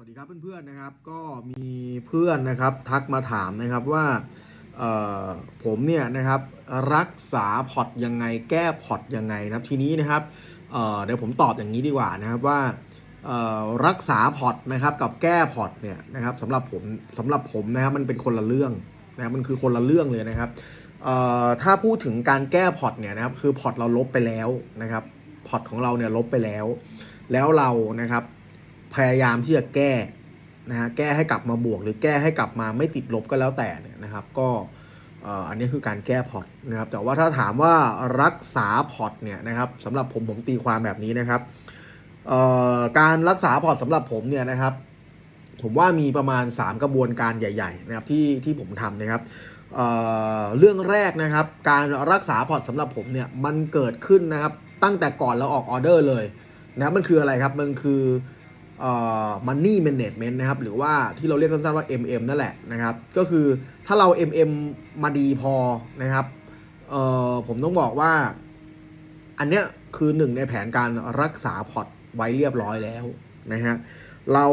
สวัสดีครับเพื่อนๆนะครับก็มีเพื่อนนะครับทักมาถามนะครับว่าผมเนี่ยนะครับรักษาพอร์ตยังไงแก้พอร์ตยังไงนะครับทีนี้นะครับเเดี๋ยวผมตอบอย่างนี้ดีกว่านะครับว่ารักษาพอร์ตนะครับกับแก้พอร์ตเนี่ยนะครับสำหรับผมสำหรับผมนะครับมันเป็นคนละเรื่องนะครับมันคือคนละเรื่องเลยนะครับถ้าพูดถึงการแก้พอร์ตเนี่ยนะครับคือพอร์ตเราลบไปแล้วนะครับพอร์ตของเราเนี่ยลบไปแล้ว แล้วเรานะครับ พยายามที่จะแก้นะฮะแก้ให้กลับมาบวก หรือแก้ให้กลับมาไม่ติดลบก็แล้วแต่เนี่ยนะครับ ก็อันนี้คือการแก้พอร์ตนะครับ แต่ว่าถ้าถามว่ารักษาพอร์ตเนี่ยนะครับสำหรับผมผมตีความแบบนี้นะครับการรักษาพอร์ตสำหรับผมเนี่ยนะครับ ผมว่ามีประมาณ 3 กระบวนการใหญ่ๆนะครับที่ที่ผมทำนะครับเเรื่องแรกนะครับ การรักษาพอร์ตสำหรับผมเนี่ยมันเกิดขึ้นนะครับตั้งแต่ก่อนเราออกออเดอร์เลยนะครับมันคืออะไรครับมันคือ เอ่อ money management นะครับหรือว่าที่เราเรียกสั้นๆว่า MM นั่นแหละนะครับ ก็คือถ้าเรา MM มาดีพอนะครับเอ่อผมต้องบอกว่า อันเนี้ยคือหนึ่งในแผนการรักษาพอร์ตไว้เรียบร้อยแล้วนะฮะเรา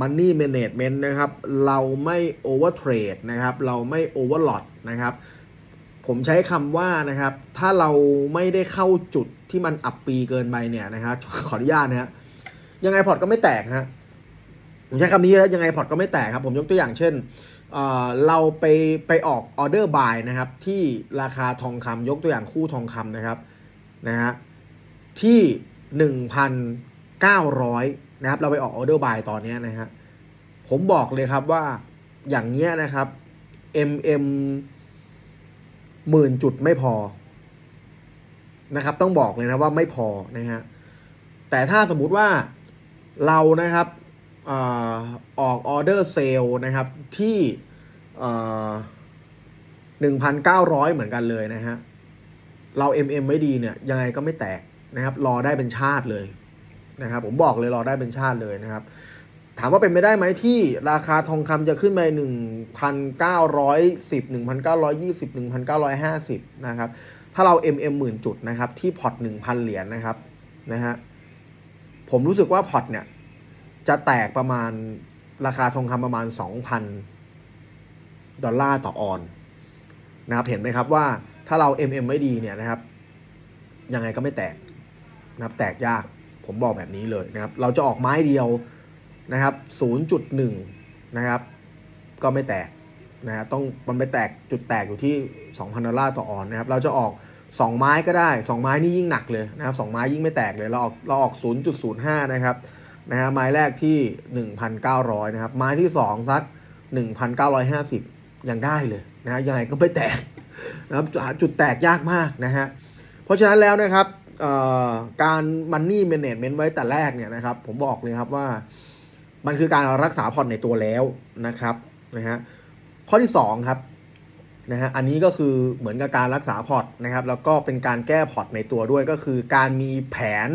Money Management นะครับ เราไม่ Overtrade นะครับ เราไม่ Overlot นะครับ ผมใช้คำว่านะครับ ถ้าเราไม่ได้เข้าจุดที่มันอับปีเกินไปเนี่ยนะครับขออนุญาตนะฮะ ยังไงพอร์ตก็ไม่แตกฮะผมใช้คำนี้แล้วยังไงพอร์ตก็ไม่แตกครับ ผมยกตัวอย่างเช่นเอ่อเราไปไปออกออเดอร์บายนะครับ ที่ราคาทองคำยกตัวอย่างคู่ทองคำนะครับนะฮะที่ 1,900นะครับ เราไปออกออเดอร์บายตอนนี้นะฮะผมบอกเลยครับว่าอย่างเงี้ยนะครับ MM หมื่นจุดไม่พอนะครับ ต้องบอกเลยนะว่าไม่พอนะฮะแต่ถ้าสมมุติว่า เรานะครับออกออเดอร์เซลนะครับที่หนึ่งพันเก้าร้อยเหมือนกันเลยนะฮะ เรา MM ไว้ดีเนี่ยยังไงก็ไม่แตกนะครับ รอได้เป็นชาติเลยนะครับ ผมบอกเลยรอได้เป็นชาติเลยนะครับ ถามว่าเป็นไปได้ไหมที่ราคาทองคำจะขึ้นไปหนึ่งพันเก้าร้อยสิบหนึ่งพันเก้าร้อยยี่สิบหนึ่งพันเก้าร้อยห้าสิบนะครับ ถ้าเรา MM หมื่นจุดนะครับ ที่พอร์ตหนึ่งพันเหรียญนะครับนะฮะ ผมรู้สึกว่าพอตเนี่ยจะแตกประมาณราคาทองคำประมาณ 2,000 ดอลลาร์ต่อออนนะครับเห็นไหมครับว่าถ้าเรา MM ไม่ดีเนี่ยนะครับ ยังไงก็ไม่แตกนะครับแตกยากผมบอกแบบนี้เลยนะครับ เราจะออกไม้เดียวนะครับ 0.1 นะครับ ก็ไม่แตกนะฮะต้องมันไปแตกจุดแตกอยู่ที่ 2,000 ดอลลาร์ต่อออนนะครับ เราจะออก 2ไม้ก็ได้2ไม้นี่ยิ่งหนักเลยนะครับ2ไม้ยิ่งไม่แตกเลยเราออกเราออก 0.05 นะครับนะฮะไม้แรกที่ 1,900 นะครับ ไม้ที่ 2 สัก 1,950 ยังได้เลยนะฮะยังไงก็ไม่แตกนะครับจุดแตกยากมากนะฮะเพราะฉะนั้นแล้วนะครับการ Money Management ไว้แต่แรกเนี่ยนะครับ ผมบอกเลยครับว่ามันคือการรักษาพอร์ตในตัวแล้วนะครับนะฮะข้อที่ 2 ครับ นะฮะอันนี้ก็คือเหมือนกับการรักษาพอร์ตนะครับแล้วก็เป็นการแก้พอร์ตในตัวด้วยก็คือการมีแผน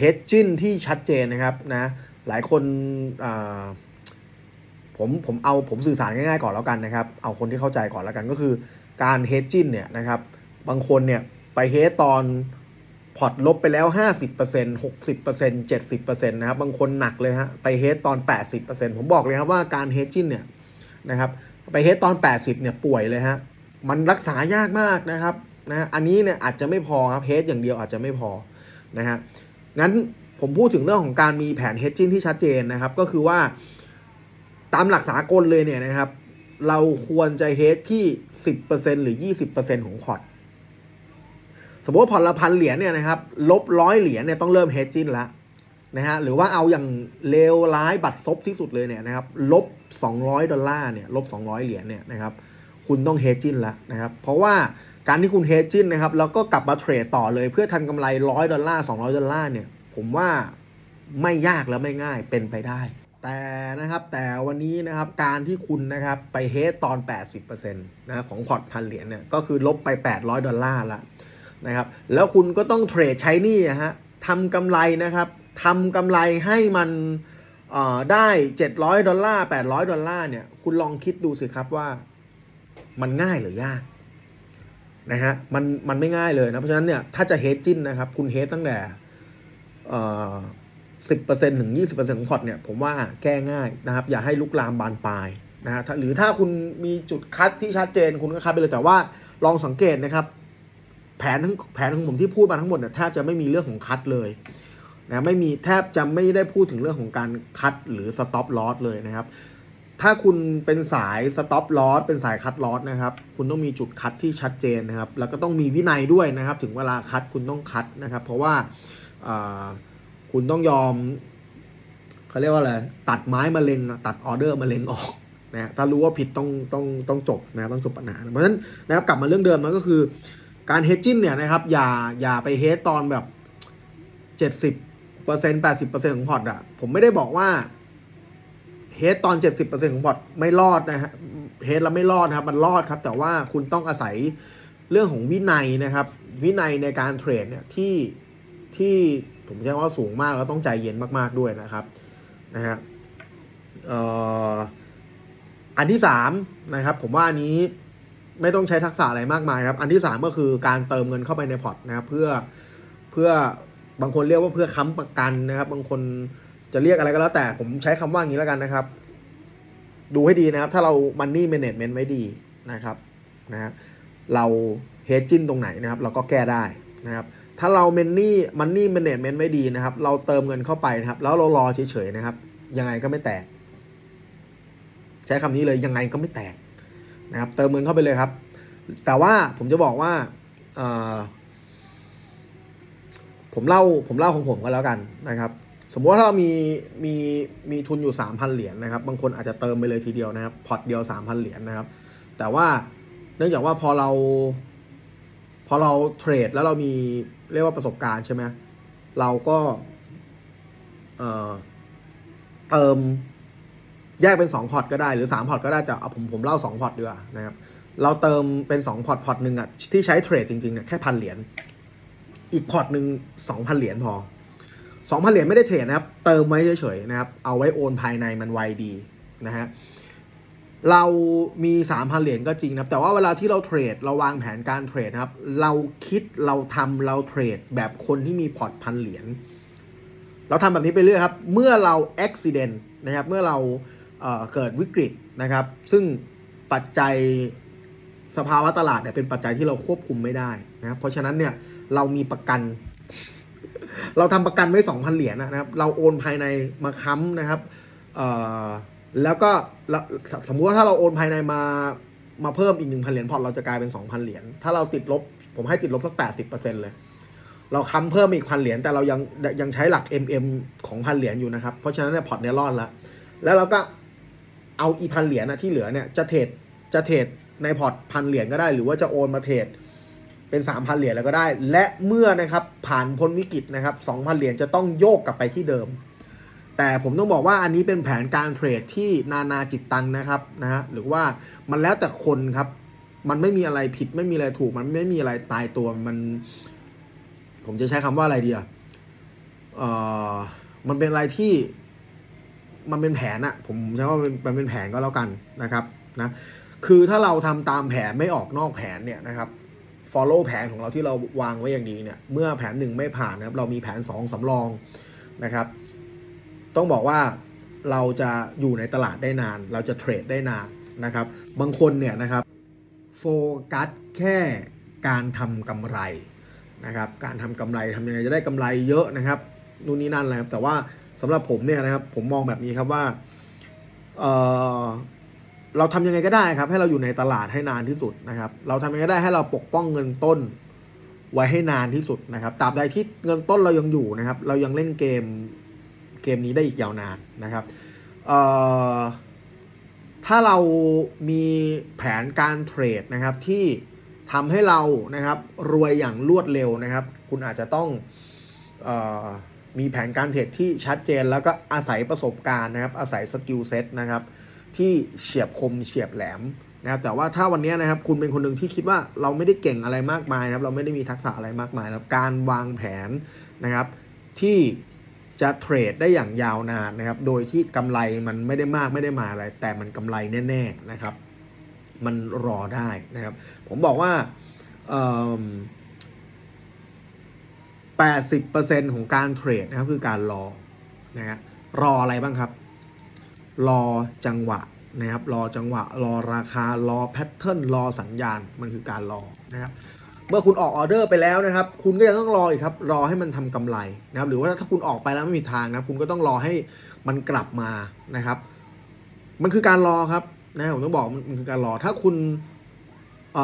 hedging ที่ชัดเจนนะครับนะหลายคนผมผมเอาผมสื่อสารง่ายๆก่อนแล้วกันนะครับ เอาคนที่เข้าใจก่อนแล้วกันก็คือการ hedging เนี่ยนะครับบางคนเนี่ยไปเฮดตอนพอร์ตลบไปแล้ว 50% 60% 70%นะครับบางคนหนักเลยฮะไปเฮดตอน 80%ผมบอกเลยครับว่าการเฮดจิ้นเนี่ยนะครับ ไปเฮดตอน 80เนี่ยป่วยเลยฮะมันรักษายากมากนะครับนะอันนี้เนี่ยอาจจะไม่พอครับเฮดอย่างเดียวอาจจะไม่พอนะฮะงั้นผมพูดถึงเรื่องของการมีแผนเฮดจิ้นที่ชัดเจนนะครับ ก็คือว่าตามหลักสากลเลยเนี่ยนะครับ เราควรจะเฮดที่ 10%หรือ 20%ของพอร์ตสมมติว่าพอร์ตละพันเหรียญเนี่ยนะครับลบร้อยเหรียญเนี่ยต้องเริ่มเฮดจิ้นแล้ว นะฮะหรือว่าเอาอย่างเลวร้ายบัตรซบที่สุดเลยเนี่ยนะครับลบ 200 ดอลลาร์เนี่ยลบ 200 เหรียญเนี่ยนะครับคุณต้องเฮจินแล้วนะครับเพราะว่าการที่คุณเฮจินนะครับแล้วก็กลับมาเทรดต่อเลยเพื่อทำกำไร 100 ดอลลาร์ 200 ดอลลาร์เนี่ยผมว่าไม่ยากและไม่ง่ายเป็นไปได้ แต่นะครับแต่วันนี้นะครับการที่คุณนะครับไปเฮดตอน 80%นะครับของพอร์ตพันเหรียญเนี่ยก็คือลบไป 800 ดอลลาร์ละนะครับแล้วคุณก็ต้องเทรดใช้นี่ฮะทำกำไรนะครับ ทำกำไรให้มันได้ 700 ดอลลาร์ 800 ดอลลาร์เนี่ย คุณลองคิดดูสิครับว่ามันง่ายหรือยากนะฮะมันมันไม่ง่ายเลยนะ เพราะฉะนั้นเนี่ยถ้าจะเฮดจิ้นนะครับ คุณเฮดตั้งแต่สิบเปอ่อ10%ถึง20%ของพอร์ตเนี่ยผมว่าแก้ง่ายนะครับ อย่าให้ลุกลามบานปลายนะฮะหรือถ้าคุณมีจุดคัดที่ชัดเจนคุณก็คัดไปเลยแต่ว่าลองสังเกตนะครับ แผนทั้งแผนของผมที่พูดมาทั้งหมดเนี่ยแทบจะไม่มีเรื่องของคัดเลย นะไม่มีแทบจะไม่ได้พูดถึงเรื่องของการคัดหรือสต็อปลอสเลยนะครับ ถ้าคุณเป็นสายสต็อปลอสเป็นสายคัดลอสนะครับ คุณต้องมีจุดคัดที่ชัดเจนนะครับ แล้วก็ต้องมีวินัยด้วยนะครับ ถึงเวลาคัดคุณต้องคัดนะครับ เพราะว่าคุณต้องยอมเขาเรียกว่าอะไรตัดไม้มะเร็งตัดออเดอร์มะเร็งออกนะถ้ารู้ว่าผิดต้องต้องต้องจบนะครับต้องจบปัญหาเพราะฉะนั้นนะครับกลับมาเรื่องเดิมมันก็คือการเฮดจิ้นเนี่ยนะครับอย่าอย่าไปเฮดตอนแบบเจ็ดสิบ เปอร์เซ็นต์แปดสิบเปอร์เซ็นต์ของพอร์ตอะผมไม่ได้บอกว่าเฮดตอน70%ของพอร์ตไม่รอดนะฮะเฮดแล้วไม่รอดครับ มันรอดครับ แต่ว่าคุณต้องอาศัยเรื่องของวินัยนะครับ วินัยในการเทรดเนี่ยที่ที่ผมใช้ว่าสูงมากแล้วต้องใจเย็นมากๆด้วยนะครับนะฮะอันที่สามนะครับ ผมว่าอันนี้ไม่ต้องใช้ทักษะอะไรมากมายครับ อันที่สามก็คือการเติมเงินเข้าไปในพอร์ตนะครับ เพื่อเพื่อ บางคนเรียกว่าเพื่อค้ำประกันนะครับ บางคนจะเรียกอะไรก็แล้วแต่ผมใช้คำว่าอย่างนี้แล้วกันนะครับ ดูให้ดีนะครับ ถ้าเรา Money Management ไว้ดีนะครับนะฮะเราเฮจิ้นตรงไหนนะครับ เราก็แก้ได้นะครับ ถ้าเรา Money Money Management ไว้ดีนะครับ เราเติมเงินเข้าไปนะครับ แล้วเรารอเฉยๆนะครับ ยังไงก็ไม่แตก ใช้คำนี้เลยยังไงก็ไม่แตกนะครับ เติมเงินเข้าไปเลยครับ แต่ว่าผมจะบอกว่าเอ่อ ผมเล่าผมเล่าของผมก็แล้วกันนะครับ สมมติว่าถ้าเรามีมีมีทุนอยู่ 3,000 เหรียญนะครับ บางคนอาจจะเติมไปเลยทีเดียวนะครับพอร์ตเดียว 3,000 เหรียญนะครับ แต่ว่าเนื่องจากว่าพอเรา พอเราเทรดแล้วเรามีเรียกว่าประสบการณ์ใช่ไหมเราก็เอ่อเติมแยกเป็น 2 พอร์ตก็ได้หรือ 3 พอร์ตก็ได้แต่เอาผมผมเล่า 2 พอร์ตดีกว่านะครับ เราเติมเป็น 2 พอร์ตพอร์ตหนึ่งอะที่ใช้เทรดจริงๆเนี่ยแค่พันเหรียญ อีกพอร์ตหนึ่ง2,000 เหรียญพอสองพันเหรียญไม่ได้เทรดนะครับ เติมไว้เฉยๆนะครับ เอาไว้โอนภายในมันไวดีนะฮะเรามีสามพันเหรียญก็จริงนะครับแต่ว่าเวลาที่เราเทรดเราวางแผนการเทรดนะครับ เราคิดเราทำเราเทรดแบบคนที่มีพอร์ตพันเหรียญเราทำแบบนี้ไปเรื่อยครับ เมื่อเราอุบิเหตุนะครับ เมื่อเราเเกิดวิกฤตนะครับ ซึ่งปัจจัยสภาวะตลาดเนี่ยเป็นปัจจัยที่เราควบคุมไม่ได้นะเพราะฉะนั้นเนี่ย เรามีประกัน เราทำประกันไว้สองพันเหรียญนะครับ เราโอนภายในมาค้ำนะครับแล้วก็สมมุติว่าถ้าเราโอนภายในมามาเพิ่มอีกหนึ่งพันเหรียญพอร์ตเราจะกลายเป็นสองพันเหรียญถ้าเราติดลบ ผมให้ติดลบสักแปดสิบเปอร์เซ็นต์เลยเราค้ำเพิ่มอีกพันเหรียญแต่เรายังยังใช้หลัก MM ของพันเหรียญอยู่นะครับ เพราะฉะนั้นเนี่ยพอร์ตเนี้ยรอดแล้วแล้วเราก็เอาอีพันเหรียญนะที่เหลือเนี่ยจะเทรดจะเทรดในพอร์ตพันเหรียญก็ได้ หรือว่าจะโอนมาเทรด เป็น 3,000 เหรียญแล้วก็ได้ และเมื่อนะครับผ่านพ้นวิกฤตนะครับ 2,000 เหรียญจะต้องโยกกลับไปที่เดิม แต่ผมต้องบอกว่าอันนี้เป็นแผนการเทรดที่นานาจิตตังนะครับนะฮะหรือว่ามันแล้วแต่คนครับ มันไม่มีอะไรผิดไม่มีอะไรถูก มันไม่มีอะไรตายตัวมัน ผมจะใช้คำว่าอะไรดีอะเอ่อมันเป็นอะไรที่มันเป็นแผนอะผมใช้ว่ามันเป็นแผนก็แล้วกันนะครับนะคือถ้าเราทำตามแผนไม่ออกนอกแผนเนี่ยนะครับ follow แผนของเราที่เราวางไว้อย่างดีเนี่ย เมื่อแผนหนึ่งไม่ผ่านนะครับ เรามีแผนสองสำรองนะครับ ต้องบอกว่าเราจะอยู่ในตลาดได้นาน เราจะเทรดได้นานนะครับ บางคนเนี่ยนะครับโฟกัสแค่การทำกำไรนะครับ การทำกำไรทำยังไงจะได้กำไรเยอะนะครับนู่นนี่นั่นอะไรครับแต่ว่าสำหรับผมเนี่ยนะครับผมมองแบบนี้ครับว่าเอ่อ เราทำยังไงก็ได้ครับ ให้เราอยู่ในตลาดให้นานที่สุดนะครับ เราทำยังไงก็ได้ให้เราปกป้องเงินต้นไว้ให้นานที่สุดนะครับตราบใดที่เงินต้นเรายังอยู่นะครับ เรายังเล่นเกมเกมนี้ได้อีกยาวนานนะครับเอ่อถ้าเรามีแผนการเทรดนะครับที่ทำให้เรานะครับรวยอย่างรวดเร็วนะครับ คุณอาจจะต้องเออมีแผนการเทรดที่ชัดเจนแล้วก็อาศัยประสบการณ์นะครับ อาศัยสกิลเซ็ตนะครับ ที่เฉียบคมเฉียบแหลมนะครับแต่ว่าถ้าวันนี้นะครับคุณเป็นคนหนึ่งที่คิดว่าเราไม่ได้เก่งอะไรมากมายนะครับเราไม่ได้มีทักษะอะไรมากมายนะครับการวางแผนนะครับที่จะเทรดได้อย่างยาวนานนะครับโดยที่กำไรมันไม่ได้มากไม่ได้มาอะไร แต่มันกำไรแน่ๆนะครับ มันรอได้นะครับ ผมบอกว่าแปดสิบเปอร์เซ็นของการเทรดนะครับคือการรอนะฮะรออะไรบ้างครับ รอจังหวะนะครับรอจังหวะ รอราคารอแพทเทิร์นรอสัญญาณมันคือการรอนะครับเมื่อคุณออกออเดอร์ไปแล้วนะครับ คุณก็ยังต้องรออีกครับ รอให้มันทำกำไรนะครับ หรือว่าถ้าคุณออกไปแล้วไม่มีทางนะคุณก็ต้องรอให้มันกลับมานะครับ มันคือการรอครับนะผมต้องบอกมันคือการรอถ้าคุณอ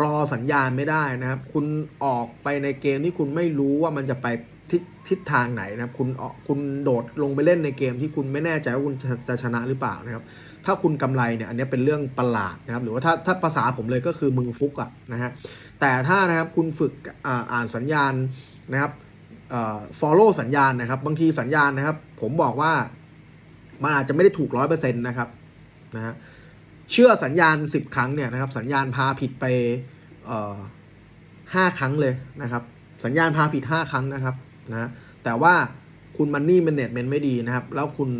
รอสัญญาณไม่ได้นะครับ คุณออกไปในเกมที่คุณไม่รู้ว่ามันจะไป ทิศทิศทางไหนนะครับ คุณออคุณโดดลงไปเล่นในเกมที่คุณไม่แน่ใจว่าคุณจะจะชนะหรือเปล่านะครับ ถ้าคุณกำไรเนี่ยอันนี้เป็นเรื่องประหลาดนะครับ หรือว่าถ้าถ้าภาษาผมเลยก็คือมือฟุกอะนะฮะแต่ถ้านะครับคุณฝึกอ่าอ่านสัญญาณนะครับเอ่อ follow สัญญาณนะครับ บางทีสัญญาณนะครับ ผมบอกว่ามันอาจจะไม่ได้ถูกร้อยเปอร์เซ็นต์นะครับนะฮะเชื่อสัญญาณ 10 ครั้งเนี่ยนะครับ สัญญาณพาผิดไปเอ่อห้าครั้งเลยนะครับ สัญญาณพาผิด 5 ครั้งนะครับ นะแต่ว่าคุณมันนี่มันเน็ตเมนไม่ดีนะครับ แล้วคุณ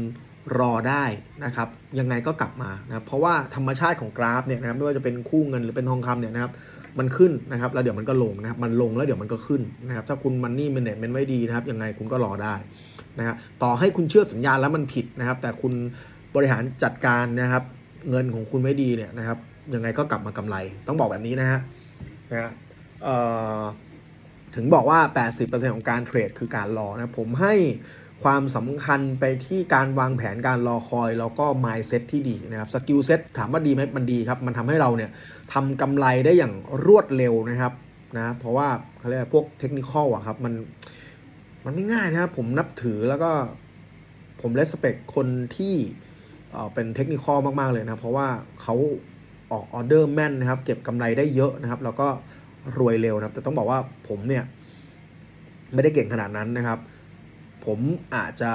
รอได้นะครับ ยังไงก็กลับมานะเพราะว่าธรรมชาติของกราฟเนี่ยนะครับไม่ว่าจะเป็นคู่เงินหรือเป็นทองคำเนี่ยนะครับมันขึ้นนะครับ แล้วเดี๋ยวมันก็ลงนะครับ มันลงแล้วเดี๋ยวมันก็ขึ้นนะครับ ถ้าคุณมันนี่มันเน็ตเมนไม่ดีนะครับ ยังไงคุณก็รอได้นะครับต่อให้คุณเชื่อสัญญาณแล้วมันผิดนะครับ แต่คุณบริหารจัดการนะครับ เงินของคุณไม่ดีเนี่ยนะครับ ยังไงก็กลับมากำไร ต้องบอกแบบนี้นะฮะนะฮะเอ่อ ถึงบอกว่า 80%ของการเทรดคือการรอนะ ผมให้ความสำคัญไปที่การวางแผนการรอคอย แล้วก็ mindset ที่ดีนะครับ สกิลเซ็ตถามว่าดีไหมมันดีครับ มันทำให้เราเนี่ยทำกำไรได้อย่างรวดเร็วนะครับนะเพราะว่าเขาเรียกพวกเทคนิคอลอะครับมันมันไม่ง่ายนะครับ ผมนับถือแล้วก็ผมเลสเปคคนที่เอ่อเป็นเทคนิคอลมาก ๆ เลยนะ เพราะว่าเขาออกออเดอร์แม่นนะครับ เก็บกำไรได้เยอะนะครับ แล้วก็ รวยเร็วนะครับ แต่ต้องบอกว่าผมเนี่ย ไม่ได้เก่งขนาดนั้นนะครับ ผมอาจจะ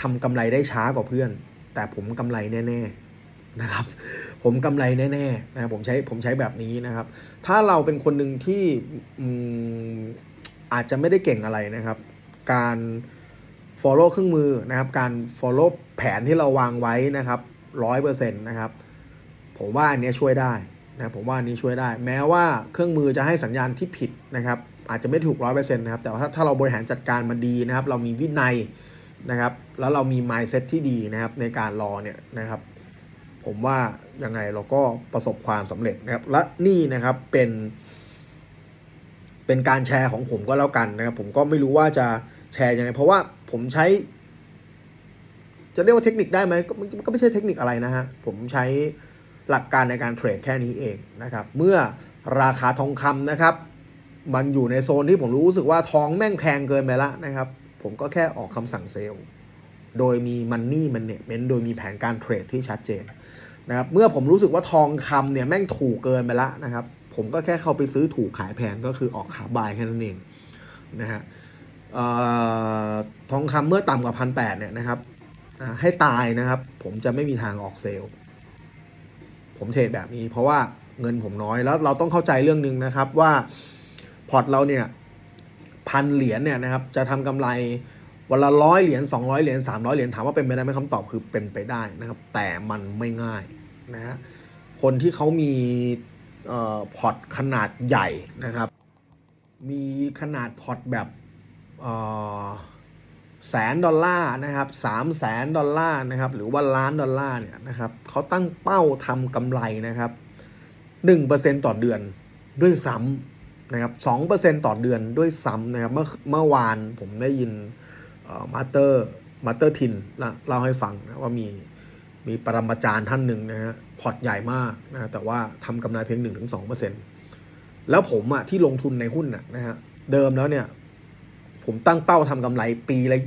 ทำกำไรได้ช้ากว่าเพื่อน แต่ผมกำไรแน่ ๆนะครับ ผมกำไรแน่ๆนะผมใช้ผมใช้แบบนี้นะครับ ถ้าเราเป็นคนหนึ่งที่อาจจะไม่ได้เก่งอะไรนะครับ การ follow เครื่องมือนะครับ การ follow แผนที่เราวางไว้นะครับร้อยเปอร์เซ็นต์นะครับ ผมว่าอันนี้ช่วยได้ นะผมว่านี้ช่วยได้ แม้ว่าเครื่องมือจะให้สัญญาณที่ผิดนะครับ อาจจะไม่ถูกร้อยเปอร์เซ็นต์นะครับ แต่ว่าถ้าเราบริหารจัดการมาดีนะครับ เรามีวินัยนะครับ แล้วเรามี mindset ที่ดีนะครับในการรอเนี่ยนะครับ ผมว่ายังไงเราก็ประสบความสำเร็จนะครับ และนี่นะครับเป็น เป็นการแชร์ของผมก็แล้วกันนะครับ ผมก็ไม่รู้ว่าจะแชร์ยังไง เพราะว่าผมใช้ จะเรียกว่าเทคนิคได้ไหมก็มันก็ไม่ใช่เทคนิคอะไรนะฮะผมใช้ หลักการในการเทรดแค่นี้เองนะครับเมื่อราคาทองคำนะครับมันอยู่ในโซนที่ผมรู้สึกว่าทองแม่งแพงเกินไปละนะครับ ผมก็แค่ออกคำสั่งเซลล์โดยมีมันนี่มันเนี่ยเมนโดยมีแผนการเทรดที่ชัดเจนนะครับเมื่อผมรู้สึกว่าทองคำเนี่ยแม่งถูกเกินไปละนะครับผมก็แค่เข้าไปซื้อถูกขายแพงก็คือออกขาบายแค่นั้นเองนะฮะออทองคำเมื่อต่ำกว่าพันแปดเนี่ยนะครับให้ตายนะครับ ผมจะไม่มีทางออกเซลล์ ผมเทรดแบบนี้ เพราะว่าเงินผมน้อยแล้วเราต้องเข้าใจเรื่องหนึ่งนะครับว่าพอร์ตเราเนี่ยพันเหรียญเนี่ยนะครับจะทำกำไรวันละร้อยเหรียญสองร้อยเหรียญสามร้อยเหรียญถามว่าเป็นไปได้ไหมคำตอบคือเป็นไปได้นะครับ แต่มันไม่ง่ายนะฮะคนที่เขามีออพอร์ตขนาดใหญ่นะครับ มีขนาดพอร์ตแบบ แสนดอลลาร์นะครับสามแสนดอลลาร์นะครับหรือว่าล้านดอลลาร์เนี่ยนะครับเขาตั้งเป้าทำกำไรนะครับหนึ่งเปอร์เซ็นต่อเดือนด้วยซ้ำนะครับสองเปอร์เซ็นต่อเดือนด้วยซ้ำนะครับเมื่อเมื่อวานผมได้ยินมาเตอร์มาเตอร์ทินเล่าให้ฟังนะว่ามีมีปรมาจารย์ท่านหนึ่งนะฮะพอร์ตใหญ่มากนะแต่ว่าทำกำไรเพียงหนึ่งถึงสองเปอร์เซ็นต์แล้วผมอะที่ลงทุนในหุ้นน่ะนะฮะเดิมแล้วเนี่ย ผมตั้งเป้าทำกำไรปีละ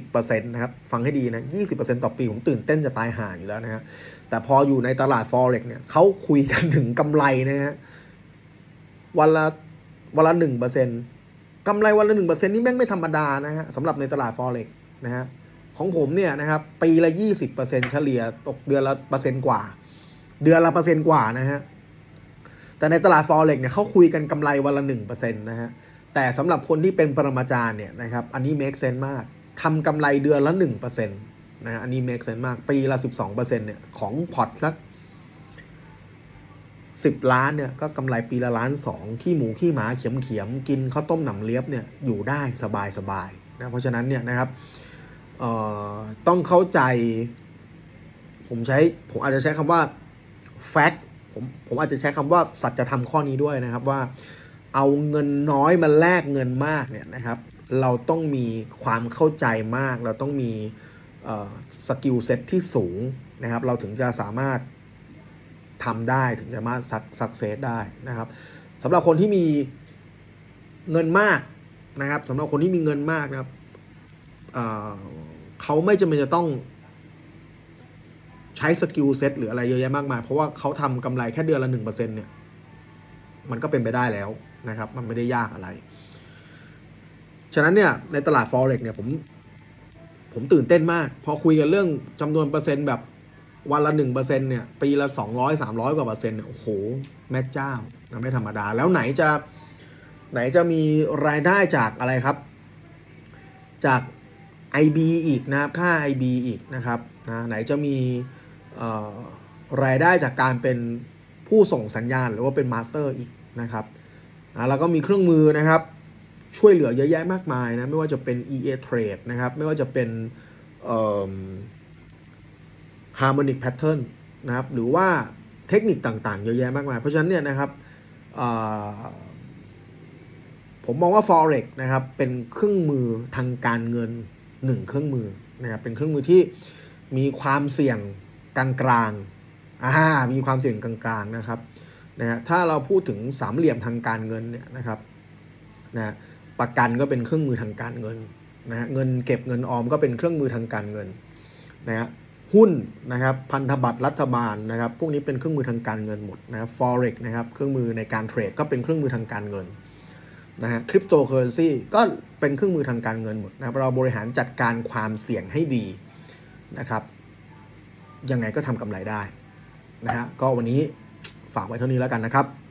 20%นะครับ ฟังให้ดีนะ 20%ต่อปี ผมตื่นเต้นจะตายห่าอยู่แล้วนะฮะ แต่พออยู่ในตลาด Forex เนี่ยเขาคุยกันถึงกำไรนะฮะ วันละวันละ1%กำไรวันละ1%นี่แม่งไม่ธรรมดานะฮะสำหรับในตลาด Forex นะฮะ ของผมเนี่ยนะครับ ปีละ 20%เฉลี่ยตกเดือนละเปอร์เซ็นต์กว่า เดือนละเปอร์เซ็นต์กว่านะฮะ แต่ในตลาด Forex เนี่ยเขาคุยกันกำไรวันละหนึ่งเปอร์เซ็นต์นะฮะ แต่สำหรับคนที่เป็นปรมาจารย์เนี่ยนะครับอันนี้ make sense มากทำกำไรเดือนละหนึ่งเปอร์เซ็นต์นะฮะอันนี้ make sense มากปีละสิบสองเปอร์เซ็นต์เนี่ยของพอร์ตสักสิบล้านเนี่ยก็กำไรปีละล้านสองขี้หมูขี้หมาเขียมเขียมกินข้าวต้มหนำเลียบเนี่ยอยู่ได้สบายสบายๆนะเพราะฉะนั้นเนี่ยนะครับเอ่อต้องเข้าใจ ผมใช้ผมอาจจะใช้คำว่า fact ผมผมอาจจะใช้คำว่าสัจธรรมข้อนี้ด้วยนะครับว่า เอาเงินน้อยมาแลกเงินมากเนี่ยนะครับ เราต้องมีความเข้าใจมาก เราต้องมีสกิลเซ็ตที่สูงนะครับ เราถึงจะสามารถทำได้ถึงจะมาสักเซสได้นะครับสำหรับคนที่มีเงินมากนะครับสำหรับคนที่มีเงินมากนะครับเเขาไม่จำเป็นจะต้องใช้สกิลเซ็ตหรืออะไรเยอะแยะมากมาย เพราะว่าเขาทำกำไรแค่เดือนละหนึ่งเปอร์เซ็นเนี่ย มันก็เป็นไปได้แล้วนะครับ มันไม่ได้ยากอะไร ฉะนั้นเนี่ยในตลาด forex เนี่ยผมผมตื่นเต้นมาก พอคุยกันเรื่องจำนวนเปอร์เซ็นต์แบบวันละหนึ่งเปอร์เซ็นเนี่ยปีละสองร้อยสามร้อยกว่าเปอร์เซ็นต์เนี่ยโอ้โห แม่เจ้านะไม่ธรรมดา แล้วไหนจะไหนจะมีรายได้จากอะไรครับ จาก IB อีกนะครับค่า IB อีกนะครับนะไหนจะมีรายได้จากการเป็นผู้ส่งสัญญาณหรือว่าเป็นมาสเตอร์อีก นะครับแล้วก็มีเครื่องมือนะครับ ช่วยเหลือเยอะแยะมากมายนะ ไม่ว่าจะเป็น EA Trade นะครับ ไม่ว่าจะเป็น Harmonic Pattern นะครับ หรือว่าเทคนิคต่างๆ เยอะแยะมากมาย เพราะฉะนั้นเนี่ยนะครับผมมองว่า Forex นะครับเป็นเครื่องมือทางการเงินหนึ่งเครื่องมือนะครับเป็นเครื่องมือที่มีความเสี่ยงกลางๆอ่ามีความเสี่ยงกลางๆนะครับ นะฮะถ้าเราพูดถึงสามเหลี่ยมทางการเงินเนี่ยนะครับนะประกันก็เป็นเครื่องมือทางการเงินนะฮะเงินเก็บเงินออมก็เป็นเครื่องมือทางการเงินนะฮะหุ้นนะครับพันธบัตรรัฐบาลนะครับพวกนี้เป็นเครื่องมือทางการเงินหมดนะครับ forex นะครับเครื่องมือในการเทรดก็เป็นเครื่องมือทางการเงินนะฮะคริปโตเคอเรนซีก็เป็นเครื่องมือทางการเงินหมดนะครับเราบริหารจัดการความเสี่ยงให้ดีนะครับยังไงก็ทำกำไรได้นะฮะก็วันนี้ ฝากไว้เท่านี้แล้วกันนะครับ